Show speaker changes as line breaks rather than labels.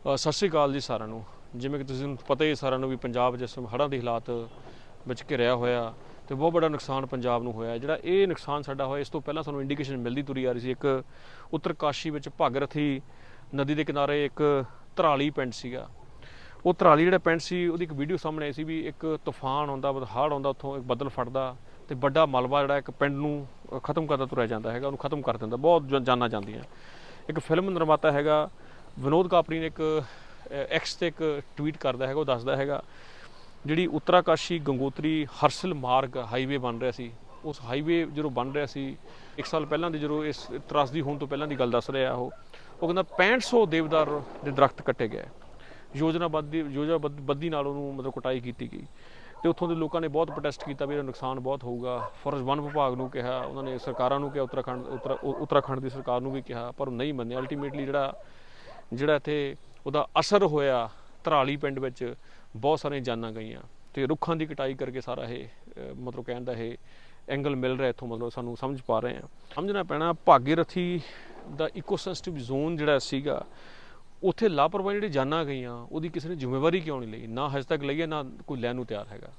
ਸਤਿ ਸ਼੍ਰੀ ਅਕਾਲ ਜੀ ਸਾਰਿਆਂ ਨੂੰ। ਜਿਵੇਂ ਕਿ ਤੁਸੀਂ ਪਤਾ ਹੀ ਸਾਰਿਆਂ ਨੂੰ ਵੀ ਪੰਜਾਬ ਜਿਸ ਹੜ੍ਹਾਂ ਦੇ ਹਾਲਾਤ ਵਿੱਚ ਘਿਰਿਆ ਹੋਇਆ ਤੇ ਬਹੁਤ ਵੱਡਾ ਨੁਕਸਾਨ ਪੰਜਾਬ ਨੂੰ ਹੋਇਆ। ਜਿਹੜਾ ਇਹ ਨੁਕਸਾਨ ਸਾਡਾ ਹੋਇਆ, ਇਸ ਤੋਂ ਪਹਿਲਾਂ ਸਾਨੂੰ ਇੰਡੀਕੇਸ਼ਨ ਮਿਲਦੀ ਤੁਰੀ ਆ ਰਹੀ ਸੀ। ਇੱਕ ਉੱਤਰਕਾਸ਼ੀ ਵਿੱਚ ਭਾਗਰਥੀ ਨਦੀ ਦੇ ਕਿਨਾਰੇ ਇੱਕ ਧਰਾਲੀ ਪਿੰਡ ਸੀਗਾ। ਉਹ ਧਰਾਲੀ ਜਿਹੜਾ ਪਿੰਡ ਸੀ, ਉਹਦੀ ਇੱਕ ਵੀਡੀਓ ਸਾਹਮਣੇ ਆਈ ਸੀ ਵੀ ਇੱਕ ਤੂਫਾਨ ਆਉਂਦਾ ਹੜ੍ਹ ਆਉਂਦਾ, ਉੱਥੋਂ ਇੱਕ ਬੱਦਲ ਫਟਦਾ ਤੇ ਵੱਡਾ ਮਲਬਾ ਜਿਹੜਾ ਇੱਕ ਪਿੰਡ ਨੂੰ ਖਤਮ ਕਰਦਾ, ਤੁਰਿਆ ਜਾਂਦਾ ਹੈਗਾ, ਉਹਨੂੰ ਖਤਮ ਕਰ ਦਿੰਦਾ। ਬਹੁਤ ਜਾਨਾਂ ਜਾਂਦੀਆਂ। ਇੱਕ ਫਿਲਮ ਨਿਰਮਾਤਾ ਹੈਗਾ ਵਿਨੋਦ ਕਾਪਰੀ ਨੇ ਇੱਕ ਐਕਸ ਤੇ ਇੱਕ ਟਵੀਟ ਕਰਦਾ ਹੈਗਾ, ਉਹ ਦੱਸਦਾ ਹੈਗਾ, ਜਿਹੜੀ ਉੱਤਰਾਕਾਸ਼ੀ ਗੰਗੋਤਰੀ ਹਰਸਲ ਮਾਰਗ ਹਾਈਵੇ ਬਣ ਰਿਹਾ ਸੀ, ਉਸ ਹਾਈਵੇ ਜਦੋਂ ਬਣ ਰਿਹਾ ਸੀ, ਇੱਕ ਸਾਲ ਪਹਿਲਾਂ ਦੀ ਜਦੋਂ ਇਸ ਤਰਾਸਦੀ ਹੋਣ ਤੋਂ ਪਹਿਲਾਂ ਦੀ ਗੱਲ ਦੱਸ ਰਿਹਾ ਉਹ ਉਹ ਕਹਿੰਦਾ 6500 ਦੇਵਦਾਰ ਦੇ ਦਰਖਤ ਕੱਟੇ ਗਏ। ਯੋਜਨਾਬੱਧੀ ਯੋਜਨਾਬੱਧੀ ਨਾਲ ਉਹਨੂੰ ਮਤਲਬ ਕਟਾਈ ਕੀਤੀ ਗਈ। ਤੇ ਉੱਥੋਂ ਦੇ ਲੋਕਾਂ ਨੇ ਬਹੁਤ ਪ੍ਰੋਟੈਸਟ ਕੀਤਾ ਵੀ ਇਹਦਾ ਨੁਕਸਾਨ ਬਹੁਤ ਹੋਊਗਾ। ਫੋਰੈਸਟ ਵਨ ਵਿਭਾਗ ਨੂੰ ਕਿਹਾ, ਉਹਨਾਂ ਨੇ ਸਰਕਾਰਾਂ ਨੂੰ ਕਿਹਾ, ਉੱਤਰਾਖੰਡ, ਉੱਤਰਾ- ਉ- ਉੱਤਰਾਖੰਡ ਦੀ ਸਰਕਾਰ ਨੂੰ ਵੀ ਕਿਹਾ, ਪਰ ਉਹ ਨਹੀਂ ਮੰਨਿਆ। ਅਲਟੀਮੇਟਲੀ ਜਿਹੜਾ ਜਿਹੜਾ ਇੱਥੇ ਉਹਦਾ ਅਸਰ ਹੋਇਆ, ਧਰਾਲੀ ਪਿੰਡ ਵਿੱਚ ਬਹੁਤ ਸਾਰੀਆਂ ਜਾਨਾਂ ਗਈਆਂ। ਤੇ ਰੁੱਖਾਂ ਦੀ ਕਟਾਈ ਕਰਕੇ ਸਾਰਾ ਇਹ ਮਤਲਬ ਕਹਿਣ ਦਾ ਇਹ ਐਂਗਲ ਮਿਲ ਰਿਹਾ ਇੱਥੋਂ, ਮਤਲਬ ਸਾਨੂੰ ਸਮਝ ਪਾ ਰਹੇ ਹਾਂ। ਸਮਝਣਾ ਪੈਣਾ, ਭਾਗੀਰਥੀ ਦਾ ਇਕੋਸਿਸਟਮ ਜ਼ੋਨ ਜਿਹੜਾ ਸੀਗਾ, ਉੱਥੇ ਲਾਪਰਵਾਹੀ ਜਿਹੜੀ ਜਾਨਾਂ ਗਈਆਂ, ਉਹਦੀ ਕਿਸੇ ਨੇ ਜ਼ਿੰਮੇਵਾਰੀ ਕਿਉਂ ਨਹੀਂ ਲਈ? ਨਾ ਹਜੇ ਤੱਕ ਲਈ ਹੈ, ਨਾ ਕੋਈ ਲੈਣ ਨੂੰ ਤਿਆਰ ਹੈਗਾ।